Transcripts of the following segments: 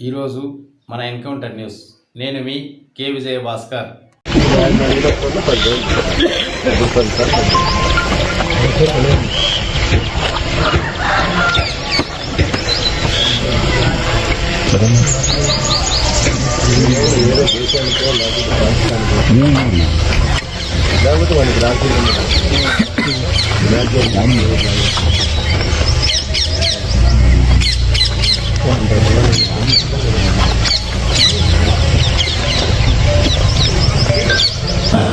ఈరోజు మన encounter news. నేను మీ కే విజయ భాస్కర్. కొనుక్కుంటారేమో నేను కూడా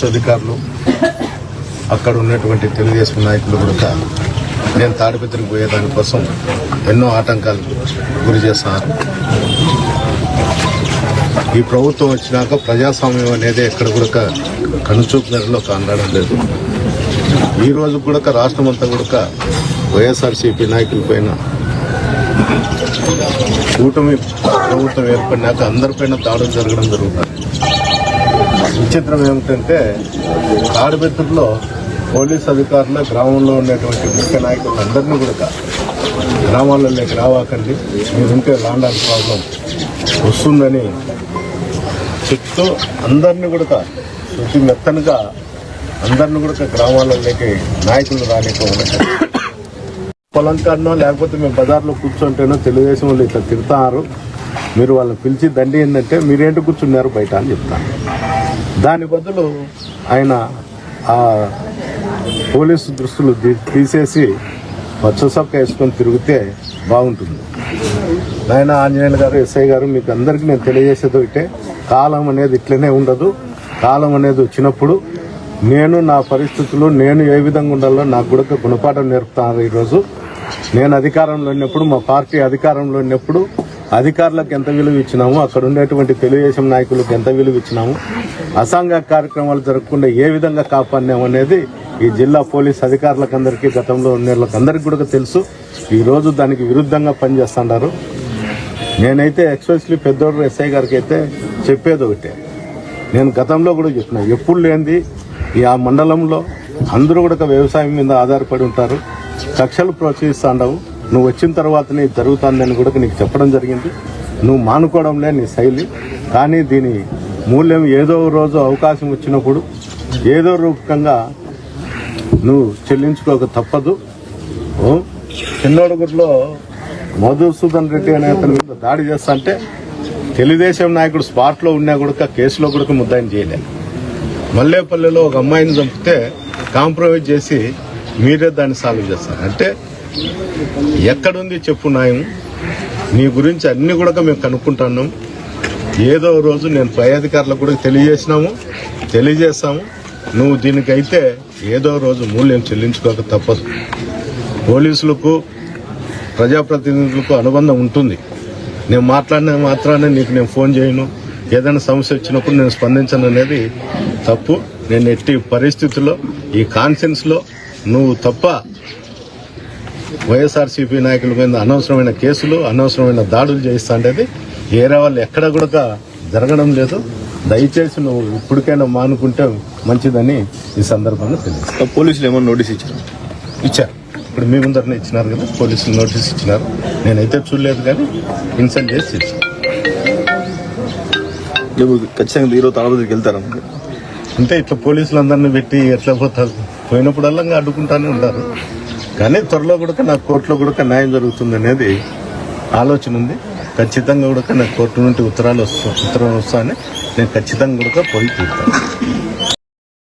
పోలీసు అధికారులు అక్కడ ఉన్నటువంటి తెలుగుదేశం నాయకులు కూడా నేను తాడిపత్రికి పోయేదానికోసం ఎన్నో ఆటంకాలు గురి చేస్తున్నారు ఈ ప్రభుత్వం వచ్చినాక ప్రజాస్వామ్యం అనేది ఎక్కడ కూడా కనుచూపు మేరలో కానడం లేదు. ఈ రోజు కూడా రాష్ట్రం అంతా కూడా వైఎస్ఆర్సీపీ నాయకుల పైన కూటమి ప్రభుత్వం ఏర్పడినాక అందరిపైన దాడులు జరగడం జరుగుతుంది. విచిత్రం ఏమిటంటే తాడిబెత్తూరులో పోలీస్ అధికారులు గ్రామంలో ఉన్నటువంటి ముఖ్య నాయకులు అందరినీ కూడా గ్రామాలలోకి రావాకండి మీరుంటే లాండ్ ఆర్డర్ ప్రాబ్లం వస్తుందని చెప్తూ అందరినీ కూడా శుద్ధి మెత్తనగా అందరిని కూడా గ్రామాలలోకి నాయకులు రానిపోవడం పొలంకాడనో లేకపోతే మేము బజార్లో కూర్చుంటేనో తెలుగుదేశం వాళ్ళు ఇట్లా తిడతారు. మీరు వాళ్ళని పిలిచి దండి ఏంటంటే మీరేంటి కూర్చున్నారు బయట అని చెప్తాను దాని బదులు ఆయన ఆ పోలీసు దృష్టిలు తీసేసి పచ్చసొక్క వేసుకొని తిరిగితే బాగుంటుంది. నాయన ఆంజనేయుల గారు ఎస్ఐ గారు మీకు అందరికీ నేను తెలియజేసేది ఒకటే. కాలం అనేది ఇట్లనే ఉండదు. కాలం అనేది వచ్చినప్పుడు నేను నా పరిస్థితులు నేను ఏ విధంగా ఉండాలో నాకు కూడా గుణపాఠం నేర్పుతాను ఈరోజు. నేను అధికారంలో ఉన్నప్పుడు మా పార్టీ అధికారంలో ఉన్నప్పుడు అధికారులకు ఎంత విలువ ఇచ్చినాము అక్కడ ఉండేటువంటి తెలుగుదేశం నాయకులకు ఎంత విలువ ఇచ్చినాము అసాంఘ కార్యక్రమాలు జరగకుండా ఏ విధంగా కాపాడినాం అనేది ఈ జిల్లా పోలీస్ అధికారులకందరికీ గతంలో ఉన్న అందరికీ కూడా తెలుసు. ఈరోజు దానికి విరుద్ధంగా పనిచేస్తున్నారు నేనైతే ఎక్స్పెషలీ పెద్దోడు ఎస్ఐ గారికి అయితే చెప్పేది ఒకటే. నేను గతంలో కూడా చెప్పిన ఎప్పుడు లేనిది ఈ ఆ మండలంలో అందరూ కూడా వ్యవసాయం మీద ఆధారపడి ఉంటారు. కక్షలు ప్రోత్సహిస్తుండవు. నువ్వు వచ్చిన తర్వాతనే జరుగుతుందని కూడా నీకు చెప్పడం జరిగింది. నువ్వు మానుకోవడంలే నీ శైలి. కానీ దీని మూల్యం ఏదో రోజు అవకాశం వచ్చినప్పుడు ఏదో రూపకంగా నువ్వు చెల్లించుకోక తప్పదు. ఓ, చిన్నోడుగురిలో మధుసూదన్ రెడ్డి అనే అతని మీద దాడి చేస్తా అంటే తెలుగుదేశం నాయకుడు స్పాట్లో ఉన్నా కూడా కేసులో కూడా ముద్దాయిని చేయలే మల్లేపల్లిలో ఒక అమ్మాయిని చంపితే కాంప్రమైజ్ చేసి మీరే దాన్ని సాల్వ్ చేస్తారు. అంటే ఎక్కడుంది చెప్పు న్యాయం నీ గురించి అన్ని కూడా మేము కనుక్కుంటున్నాం. ఏదో రోజు నేను పై అధికారులకు కూడా తెలియజేసినాము తెలియజేస్తాము. నువ్వు దీనికైతే ఏదో రోజు మూల్యం చెల్లించుకోక తప్పదు. పోలీసులకు ప్రజాప్రతినిధులకు అనుబంధం ఉంటుంది. నేను మాట్లాడిన మాత్రాన్ని నీకు నేను ఫోన్ చేయను. ఏదైనా సమస్య వచ్చినప్పుడు నేను స్పందించను అనేది తప్పు. నేను ఎట్టి పరిస్థితుల్లో ఈ కాన్ఫిడెన్స్లో నువ్వు తప్ప వైఎస్ఆర్సీపీ నాయకుల మీద అనవసరమైన కేసులు అనవసరమైన దాడులు చేయిస్తా అనేది ఏరే వాళ్ళు ఎక్కడ కూడా జరగడం లేదు. దయచేసి నువ్వు ఇప్పటికైనా మానుకుంటే మంచిదని ఈ సందర్భంగా తెలియదు పోలీసులు ఏమన్నా నోటీస్ ఇచ్చారు? ఇచ్చారు. ఇప్పుడు మీ ముందరనే ఇచ్చినారు కదా పోలీసులు నోటీస్ ఇచ్చినారు. నేనైతే చూడలేదు కానీ ఇన్సల్ట్ చేసి ఇచ్చాను. ఖచ్చితంగా ఈరోజు తాళపతికి వెళ్తారా? అంటే ఇట్లా పోలీసులందరినీ పెట్టి ఎట్లా పోతారు? పోయినప్పుడల్లా ఇంకా అడ్డుకుంటానే ఉంటారు. కానీ త్వరలో కూడా నా కోర్టులో కూడా న్యాయం జరుగుతుంది అనేది ఆలోచన ఉంది. ఖచ్చితంగా కూడా నా కోర్టు నుండి ఉత్తరాలు వస్తా ఉత్తరం వస్తానే నేను ఖచ్చితంగా కూడా పోయి తీరుతాను.